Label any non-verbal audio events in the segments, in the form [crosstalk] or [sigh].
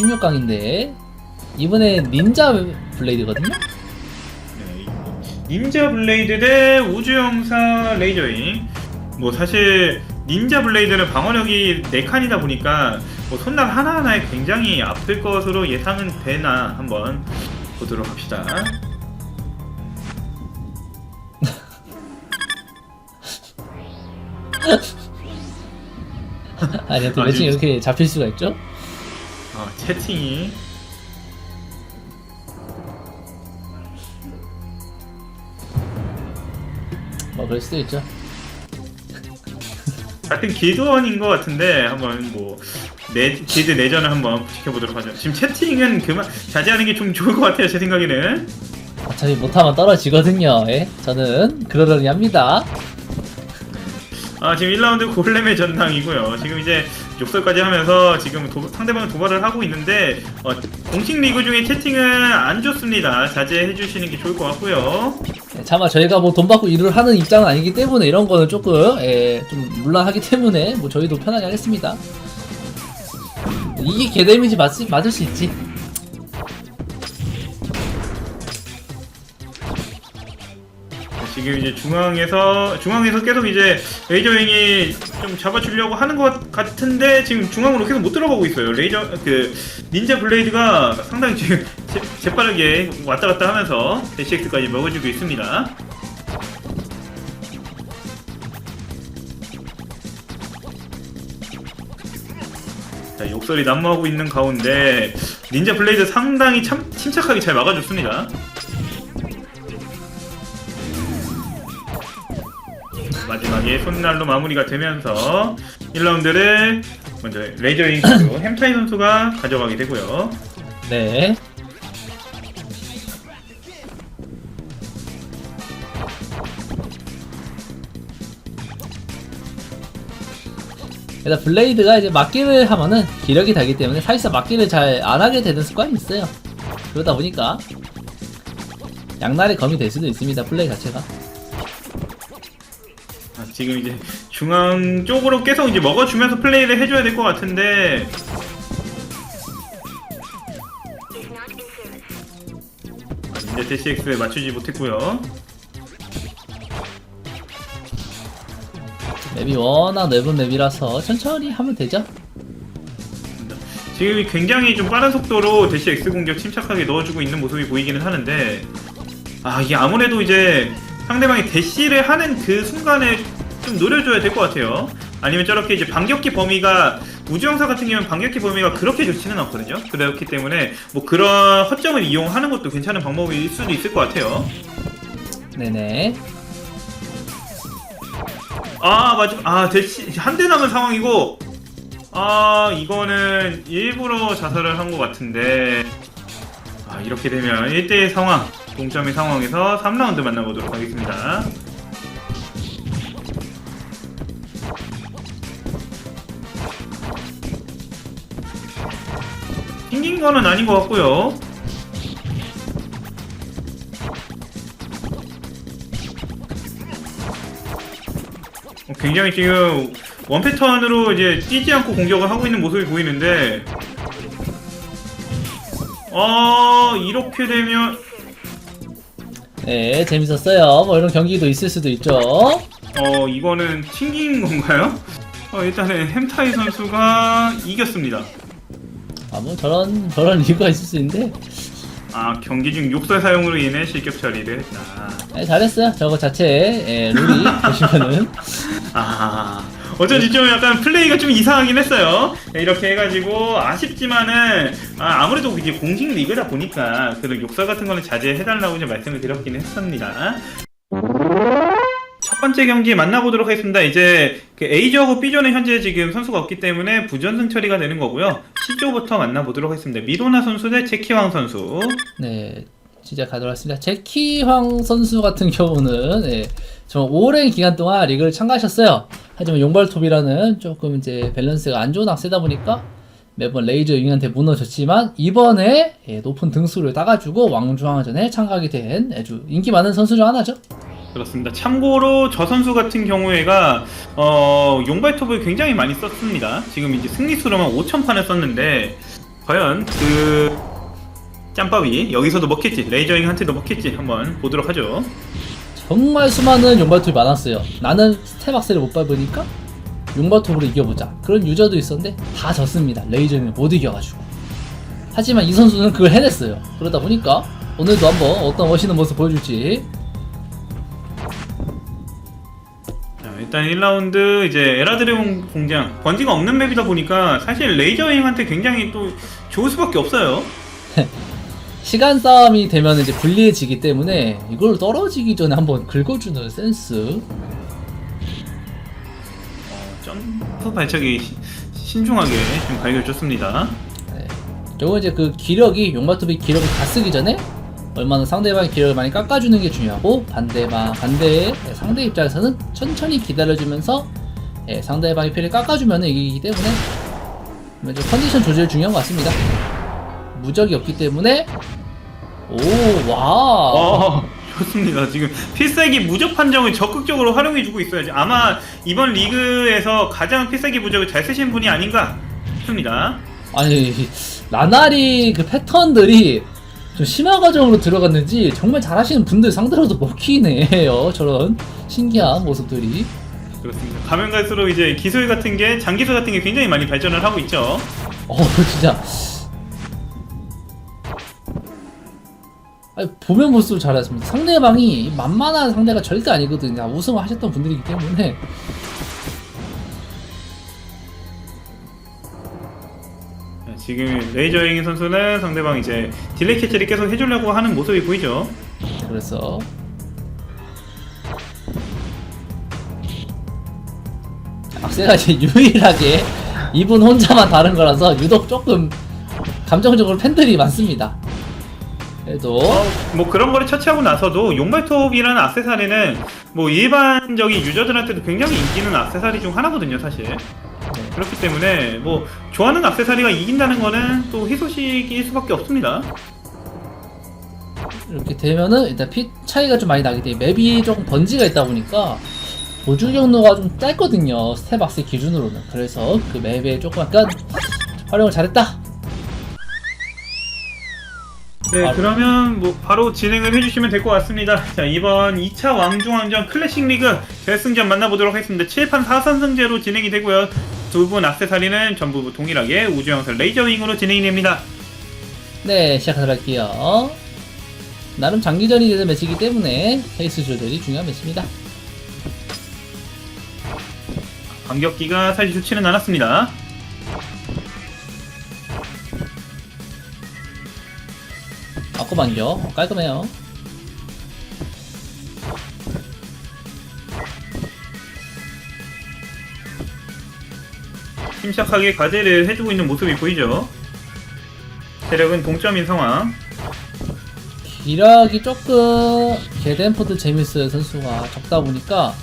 16강인데 이번에 닌자 블레이드거든요. 네, 닌자 블레이드 대 우주영사 레이저잉. 뭐 사실 닌자 블레이드는 방어력이 4칸이다 보니까 뭐 손날 하나하나에 굉장히 아플 것으로 예상은 되나 한번 보도록 합시다. [laughs] 아니 어떻게 아. 이렇게 잡힐 수가 있죠? 어, 채팅이 뭐 그럴 수도 있죠. 같은 길드원인 것 같은데 한번 뭐 내, 길드 내전을 한번 지켜보도록 하죠. 지금 채팅은 그만 자제하는 게 좀 좋을 것 같아요. 제 생각에는. 어차피 못하면 떨어지거든요. 예? 저는 그러려니 합니다. 아 지금 1라운드 골렘의 전당이고요. 지금 이제 욕설까지 하면서 지금 도, 상대방은 도발을 하고 있는데 어, 공식 리그 중에 채팅은 안 좋습니다. 자제해 주시는 게 좋을 것 같고요. 예, 차마 저희가 뭐 돈 받고 일을 하는 입장은 아니기 때문에 이런 거는 조금 예, 좀 물란하기 때문에 뭐 저희도 편하게 하겠습니다. 이게 개 데미지 맞, 맞을 수 있지. 지금 이제 중앙에서 중앙에서 계속 이제 레이저 윙이 좀 잡아주려고 하는 것 같은데 지금 중앙으로 계속 못 들어가고 있어요. 레이저 그 닌자 블레이드가 상당히 지금 재, 재빠르게 왔다 갔다 하면서 대시엑스까지 먹어주고 있습니다. 자 욕설이 난무하고 있는 가운데 닌자 블레이드 상당히 참 침착하게 잘 막아줬습니다. 마지막에 손날로 마무리가 되면서 1라운드를 먼저 레이저잉 선수, 햄타이 선수가 가져가게 되고요. 네. 일단 블레이드가 이제 막기를 하면은 기력이 달기 때문에 사실상 막기를 잘 안 하게 되는 습관이 있어요. 그러다 보니까 양날의 검이 될 수도 있습니다. 플레이 자체가. 아, 지금 이제 중앙 쪽으로 계속 이제 먹어주면서 플레이를 해줘야 될 것 같은데 아, 이제 DCX에 맞추지 못했고요. 맵이 워낙 넓은 맵이라서 천천히 하면 되죠. 지금 굉장히 좀 빠른 속도로 대시 X 공격 침착하게 넣어주고 있는 모습이 보이기는 하는데 아 이게 아무래도 이제 상대방이 대시를 하는 그 순간에 좀 노려줘야 될 것 같아요. 아니면 저렇게 이제 반격기 범위가 우주영사 같은 경우는 반격기 범위가 그렇게 좋지는 않거든요. 그렇기 때문에 뭐 그런 허점을 이용하는 것도 괜찮은 방법일 수도 있을 것 같아요. 네네. 아 맞아 아 대시 한 대 남은 상황이고 아 이거는 일부러 자살을 한 것 같은데 아 이렇게 되면 1대1 상황 동점의 상황에서 3라운드 만나보도록 하겠습니다 튕긴 거는 아닌 것 같고요 어, 굉장히 지금 원 패턴으로 이제 뛰지 않고 공격을 하고 있는 모습이 보이는데 아 이렇게 되면 네, 재밌었어요. 뭐 이런 경기도 있을 수도 있죠. 어 이거는 튕긴 건가요? 어, 일단은 햄타이 선수가 이겼습니다. 아, 뭐 저런, 저런 이유가 있을 수 있는데. 아 경기 중 욕설 사용으로 인해 실격 처리를 했다. 네, 잘했어요. 저거 자체에 예, 룰이 [laughs] 보시면은 아 어쩐지 좀 약간 플레이가 좀 이상하긴 했어요. 네, 이렇게 해가지고 아쉽지만은 아, 아무래도 이제 공식 리그다 보니까 그런 욕설 같은 거는 자제해달라고 이제 말씀을 드렸긴 했습니다. 첫 번째 경기 만나보도록 하겠습니다. 이제 그 A조하고 B조는 현재 지금 선수가 없기 때문에 부전승 처리가 되는 거고요. C조부터 만나보도록 하겠습니다. 미도나 선수 대 제키왕 선수. 네 시작하도록 하겠습니다. 제키황 선수 같은 경우는 예, 좀 오랜 기간 동안 리그를 참가하셨어요. 하지만 용발톱이라는 조금 이제 밸런스가 안 좋은 악세다 보니까 매번 레이저 윙한테 무너졌지만 이번에 예, 높은 등수를 따가지고 왕중왕전에 참가하게 된 아주 인기 많은 선수 중 하나죠. 그렇습니다. 참고로 저 선수 같은 경우에가 어, 용발톱을 굉장히 많이 썼습니다. 지금 이제 승리수로만 5,000판을 썼는데 과연 그 짬밥이 여기서도 먹힐지 레이저잉 한테도 먹힐지 한번 보도록 하죠. 정말 수많은 용발톱이 많았어요. 나는 스텝악셀을 못 밟으니까 용발톱으로 이겨보자. 그런 유저도 있었는데 다 졌습니다. 레이저는 못 이겨가지고. 하지만 이 선수는 그걸 해냈어요. 그러다 보니까 오늘도 한번 어떤 멋있는 모습 보여줄지. 일단 1라운드 이제 에라드레온 공장 번지가 없는 맵이다 보니까 사실 레이저잉한테 굉장히 또 좋을 수밖에 없어요. [laughs] 시간 싸움이 되면 이제 불리해지기 때문에 이걸 떨어지기 전에 한번 긁어주는 센스. 점프 발차기 시- 신중하게 좀 발견해줬습니다. 네. 요거 이제 그 기력이 용마톱이 기력을 다 쓰기 전에 얼마나 상대방의 기력을 많이 깎아주는 게 중요하고 반대방 반대의 상대 입장에서는 천천히 기다려주면서 예, 상대방의 피를 깎아주면 이기기 때문에 컨디션 조절 중요한 것 같습니다. 무적이 없기 때문에 오 와. 어, 좋습니다. 지금 필살기 무적 판정을 적극적으로 활용해주고 있어야지. 아마 이번 리그에서 가장 필살기 무적을 잘 쓰신 분이 아닌가 싶습니다. 아니 나날이 그 패턴들이 좀 심화 과정으로 들어갔는지 정말 잘하시는 분들 상대로도 먹히네요. [laughs] 저런 신기한 모습들이. 그렇습니다. 가면 갈수록 이제 기술 같은 게 장기술 같은 게 굉장히 많이 발전을 하고 있죠. 어 진짜. 아니, 보면 볼수록 잘했습니다. 상대방이 만만한 상대가 절대 아니거든요. 우승을 하셨던 분들이기 때문에 지금 레이저잉 선수는 상대방 이제 딜레이 캐치를 계속 해주려고 하는 모습이 보이죠. 그래서 악세가 이제 유일하게 이분 혼자만 다른 거라서 유독 조금 감정적으로 팬들이 많습니다. 그래도 어, 뭐 그런 거를 처치하고 나서도 용발톱이라는 악세사리는 뭐 일반적인 유저들한테도 굉장히 인기 있는 악세사리 중 하나거든요, 사실. 네. 그렇기 때문에 뭐 좋아하는 악세사리가 이긴다는 거는 또 희소식일 수밖에 없습니다. 이렇게 되면은 일단 피 차이가 좀 많이 나기 때문에 맵이 조금 번지가 있다 보니까 보조 경로가 좀 짧거든요 스텝박스 기준으로는 그래서 그 맵에 조금 약간 활용을 잘했다 네, 바로. 그러면 뭐 바로 진행을 해주시면 될 것 같습니다. 자, 이번 2차 왕중왕전 클래식 리그 결승전 만나보도록 하겠습니다. 7판 4선승제로 진행이 되고요. 두 분 악세사리는 전부 동일하게 우주영설 레이저윙으로 진행이 됩니다. 네 시작하도록 할게요 나름 장기전이 되는 매치이기 때문에 페이스 조절이 중요한 매치입니다 간격기가 사실 좋지는 않았습니다. 아고 반격 어, 깔끔해요 침착하게 과제를 해주고 있는 모습이 보이죠. 체력은 동점인 상황. 기력이 조금 개덴포드 재밌어요 선수가 적다 보니까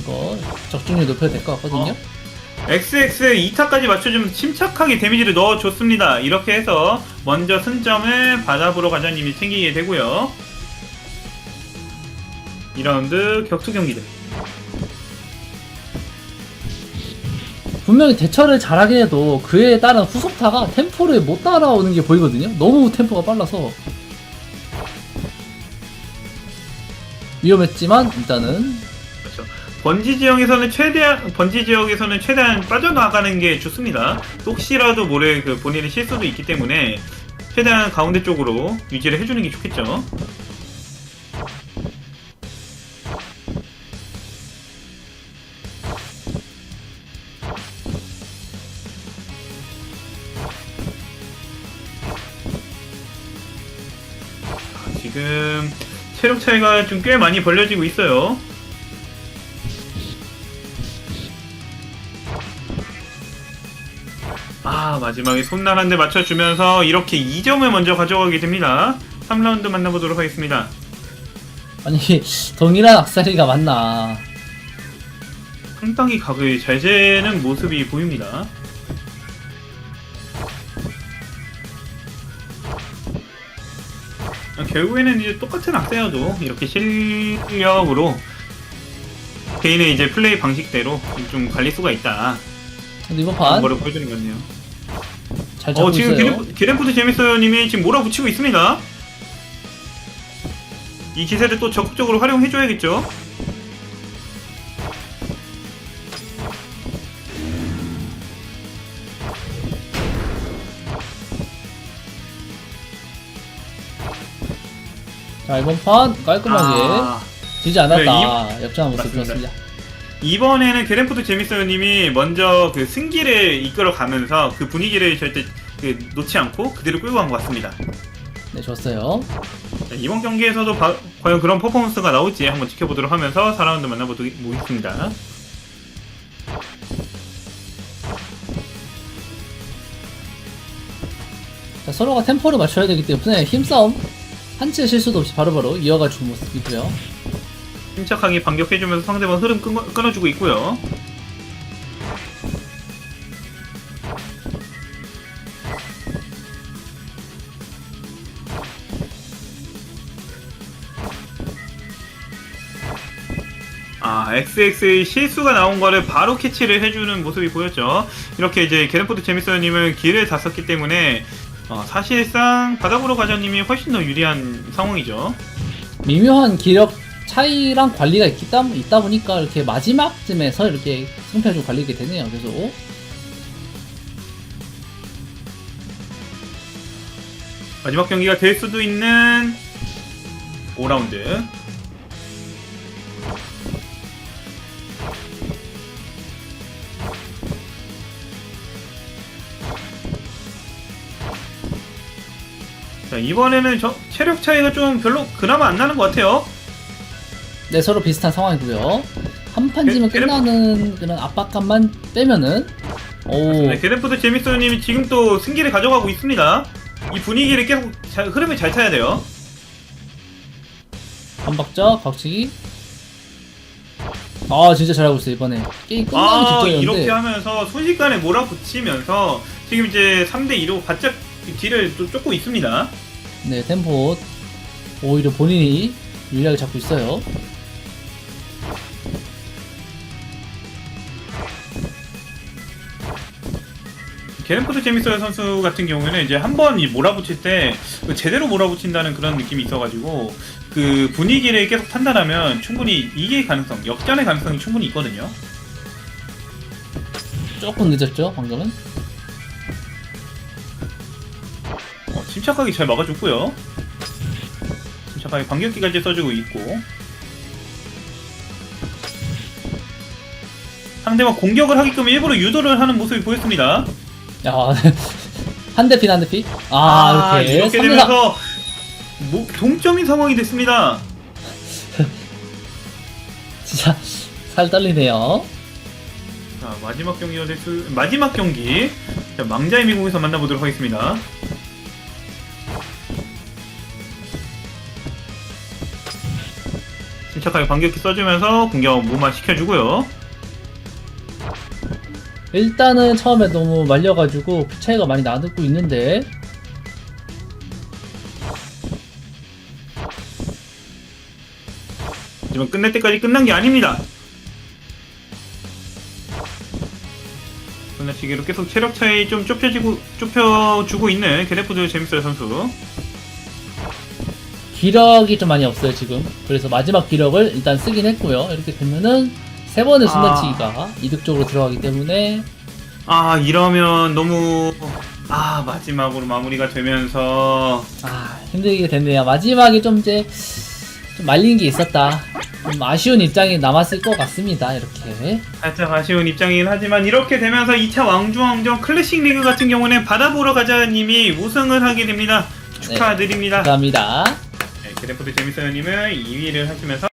이거 적중률 높여야 될 것 같거든요 XX 2타까지 맞춰주면 침착하게 데미지를 넣어줬습니다. 이렇게 해서 먼저 승점을 바다보러 가자님이 챙기게 되고요. 2라운드 격투 경기들. 분명히 대처를 잘하게 해도 그에 따른 후속타가 템포를 못 따라오는 게 보이거든요. 너무 템포가 빨라서 위험했지만 일단은 그렇죠. 번지 지역에서는 최대한 번지 지역에서는 최대한 빠져나가는 게 좋습니다. 혹시라도 모래 그 본인의 실수도 있기 때문에 최대한 가운데 쪽으로 유지를 해주는 게 좋겠죠. 지금 체력 차이가 좀 꽤 많이 벌려지고 있어요. 아 마지막에 손날 한 대 맞춰주면서 이렇게 2점을 먼저 가져가게 됩니다. 3라운드 만나보도록 하겠습니다. 아니 동일한 악사리가 맞나? 상당히 각을 잘 재는 모습이 보입니다. 결국에는 이제 똑같은 악세여도 이렇게 실력으로 개인의 이제 플레이 방식대로 좀 갈릴 수가 있다. 근데 이번 판 거를 보여주는 것 같네요. 잘 잡고 어 지금 있어요. 기름푸드 재밌어요님이 지금 몰아붙이고 있습니다. 이 기세를 또 적극적으로 활용해줘야겠죠. 자 이번 판 깔끔하게 아, 지지 않았다. 네, 역전한 모습 맞습니다. 보였습니다. 이번에는 게렌푸드 재밌어요님이 먼저 그 승기를 이끌어 가면서 그 분위기를 절대 그 놓지 않고 그대로 끌고 간 것 같습니다. 네 좋았어요. 자, 이번 경기에서도 바- 과연 그런 퍼포먼스가 나올지 한번 지켜보도록 하면서 4라운드 만나보겠습니다. 자, 서로가 템포를 맞춰야 되기 때문에 힘싸움 한 치의 실수도 없이 바로바로 이어가 주는 모습이고요. 침착하게 반격해주면서 상대방 흐름 끊어, 끊어주고 있고요. 아, XX의 실수가 나온 거를 바로 캐치를 해주는 모습이 보였죠. 이렇게 이제 게렌포드 재밌어요님은 길을 다 썼기 때문에 어, 사실상 바닥으로 가자님이 훨씬 더 유리한 상황이죠. 미묘한 기력 차이랑 관리가 있기 다, 있다 보니까 이렇게 마지막쯤에서 이렇게 승패를 좀 관리게 되네요. 계속. 마지막 경기가 될 수도 있는 5라운드. 자, 이번에는 저 체력 차이가 좀 별로 그나마 안 나는 것 같아요. 네, 서로 비슷한 상황이고요. 한 판 지면 게- 끝나는 그런 압박감만 빼면은 오, 네, 게렌푸드 재밌어님이 지금 또 승기를 가져가고 있습니다. 이 분위기를 계속 잘- 흐름을 잘 타야 돼요. 반박자, 박치기. 아, 진짜 잘하고 있어요, 이번에. 게임 끝나기 아 직전이었는데. 이렇게 하면서 순식간에 몰아붙이면서 지금 이제 3대2로 바짝 뒤를 또 쫓고 있습니다 네, 템포 오히려 본인이 유리하게 잡고 있어요. 게렌포드 재밌어요 선수 같은 경우에는 이제 한 번 몰아붙일 때그 제대로 몰아붙인다는 그런 느낌이 있어가지고 그 분위기를 계속 판단하면 충분히 이길 가능성 역전의 가능성이 충분히 있거든요 조금 늦었죠, 방금은. 어, 침착하게 잘 막아줬고요 침착하게 반격기까지 써주고 있고 상대방 공격을 하게끔 일부러 유도를 하는 모습이 보였습니다 야, [laughs] 한대 피, 한 대 피. 아, 이렇게. 이렇게 3대4. 되면서 뭐, 동점인 상황이 됐습니다. [laughs] 진짜 살 떨리네요. 자 마지막 경기가 수, 마지막 경기 자, 망자의 미국에서 만나보도록 하겠습니다. 침착하게 반격기 써주면서 공격 무마 시켜주고요. 일단은 처음에 너무 말려가지고 피 차이가 많이 나고 있는데 하지만 끝낼 때까지 끝난 게 아닙니다. 끝내치기로 계속 체력 차이 좀 좁혀지고 좁혀주고 있는 게레푸드 재밌어요 선수. 기력이 좀 많이 없어요 지금. 그래서 마지막 기력을 일단 쓰긴 했고요. 이렇게 되면은 세 번의 순간치기가 이득적으로 들어가기 때문에 아 이러면 너무 아 마지막으로 마무리가 되면서 아 힘들게 됐네요. 마지막에 좀 이제 좀 말린 게 있었다. 좀 아쉬운 입장이 남았을 것 같습니다. 이렇게. 살짝 아쉬운 입장이긴 하지만 이렇게 되면서 2차 왕중왕전 클래식 리그 같은 경우는 바다보러 가자님이 우승을 하게 됩니다. 축하드립니다. 감사합니다. 네, 그래프트 재밌어요님은 2위를 하시면서